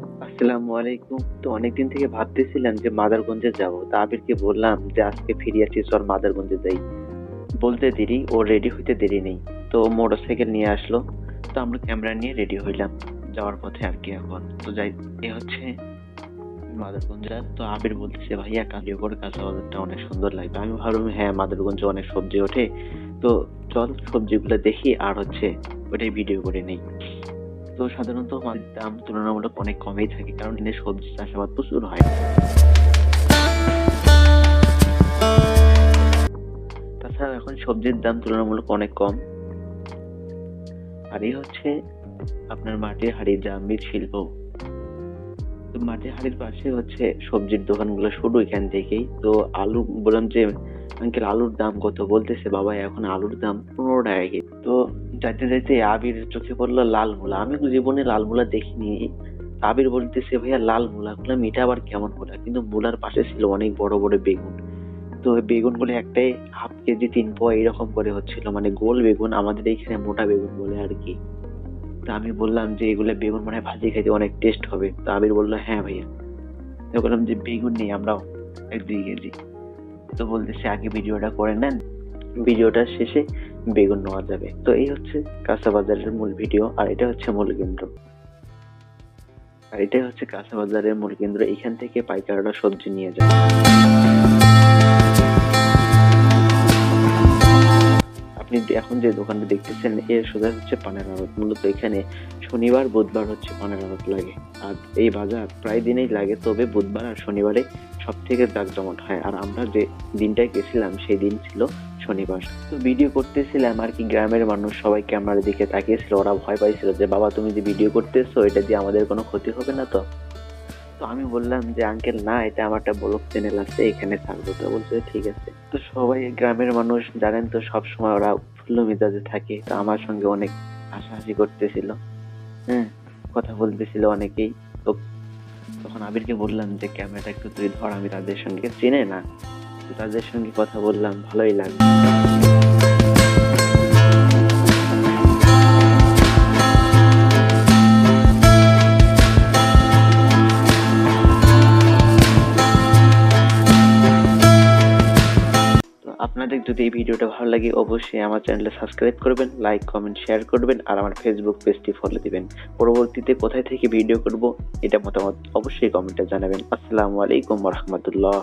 আসসালামু আলাইকুম। তো অনেকদিন থেকে ভাবতেছিলাম যে মাদারগঞ্জে যাব। তা আবিরকে বললাম যে আজকে ফিরে আছি চল মাদারগঞ্জে যাই। বলতে দেরি, ও রেডি হইতে দেরি নেই। তো মোটর সাইকেল নিয়ে আসলো। তো আমরা ক্যামেরা নিয়ে রেডি হইলাম। যাওয়ার পথে আর কি এখন। তো যাই, এ হচ্ছে মাদারগঞ্জ। তো আবির বলতেছে, ভাইয়া কালিয়াগড় কাঁচা বাজারটা অনেক সুন্দর লাগবে। আমি ভাবলাম হ্যাঁ মাদারগঞ্জে অনেক সবজি ওঠে। তো চল সবজিগুলো দেখি, আর হচ্ছে ওটাই ভিডিও করে নেই। তো সাধারণত মাছের দাম তুলনামূলক অনেক কমই থাকে, কারণ এনে সবজি চাষাবাদ প্রচুর হয়। তাছাড়া এখন সবজির দাম তুলনামূলক অনেক কম। আর এই হচ্ছে আপনার মাটির হাড়ির যা মৃৎশিল্প তো মাটির হাড়ির পাশে হচ্ছে সবজির দোকানগুলো শুরু এখান থেকেই। তো আলু, বললাম যে আঙ্কেল আলুর দাম কত বলতেছে বাবা এখন আলুর দাম পনেরো টাকা তো যাইতে যাইতে আবির চোখে পড়ল লাল মূলা। আমি জীবনে লাল মূলা দেখিনি। আবির বলতেছে, ভাইয়া, লাল মূলা। বললাম এটা আবার কেমন মূলা? কিন্তু মূলার পাশে ছিল অনেক বড় বড় বেগুন। তো ওই বেগুনগুলো একটাই হাফ কেজি তিন পোয়া এরকম করে হচ্ছিল। মানে গোল বেগুন, আমাদের এইখানে মোটা বেগুন বলে আর কি। তো আমি বললাম যে, এগুলো বেগুন মানে ভাজি খাইতে অনেক টেস্ট হবে। তো আবির বলল হ্যাঁ ভাইয়া। তো বললাম যে, বেগুন নেই, আমরাও এক দুই কেজি তো বলতেছে, আগে ভিডিওটা করে নেন। ভিডিওটা শেষে বেগুন নেওয়া যাবে। তো এই হচ্ছে কাঁচা বাজারের মূল ভিডিও, আর এটা হচ্ছে মূল কেন্দ্র। আর এটাই হচ্ছে কাঁচা বাজারের মূল কেন্দ্র। এখান থেকে পাইকাররা সবজি নিয়ে যায়। আপনি এখন যে দোকানটা দেখতেছেন, এর সোজা হচ্ছে পানের আড়ত। মূলত এখানে শনিবার, বুধবার হচ্ছে পানের আড়ত লাগে। আর এই বাজার প্রায় দিনেই লাগে, তবে বুধবার আর শনিবারে সব থেকে জাঁকজমট হয়। আর আমরা যে দিনটায় গেছিলাম, সেই দিন ছিল শনিবার। তো ভিডিও করতেছিলাম আর কি গ্রামের মানুষ, সবাই ক্যামেরার দিকে তাকিয়েছিল, ওরা ভয় পাইছিল যে, বাবা, তুমি যে ভিডিও করতেছো, এটা দিয়ে আমাদের কোনো ক্ষতি হবে না তো? তো আমি বললাম যে, আঙ্কেল, না, এটা আমার একটা ব্লগ চ্যানেল আছে, এখানে থাকব। তো বলছে, ঠিক আছে। তো সবাই গ্রামের মানুষ, জানেন তো সব সময় ওরা ফুল্ল মেজাজে থাকে। তো আমার সঙ্গে অনেক হাসাহাসি করতেছিল। হ্যাঁ কথা বলতেছিল অনেকেই। তো তখন আবিরকে বললাম যে, ক্যামেরাটা একটু তুই ধর, আমি তাদের সঙ্গে চেনে না। তাদের সঙ্গে কথা বললাম, ভালোই লাগল। আপনাদের যদি এই ভিডিওটা ভালো লাগে, অবশ্যই আমার চ্যানেলটা সাবস্ক্রাইব করবেন, লাইক, কমেন্ট, শেয়ার করবেন, আর আমার ফেসবুক পেজটি ফলো দিবেন। পরবর্তীতে কোথায় থেকে ভিডিও করব, এটা মতামত অবশ্যই কমেন্টে জানাবেন। আসসালামু আলাইকুম রহমতুল্লাহ।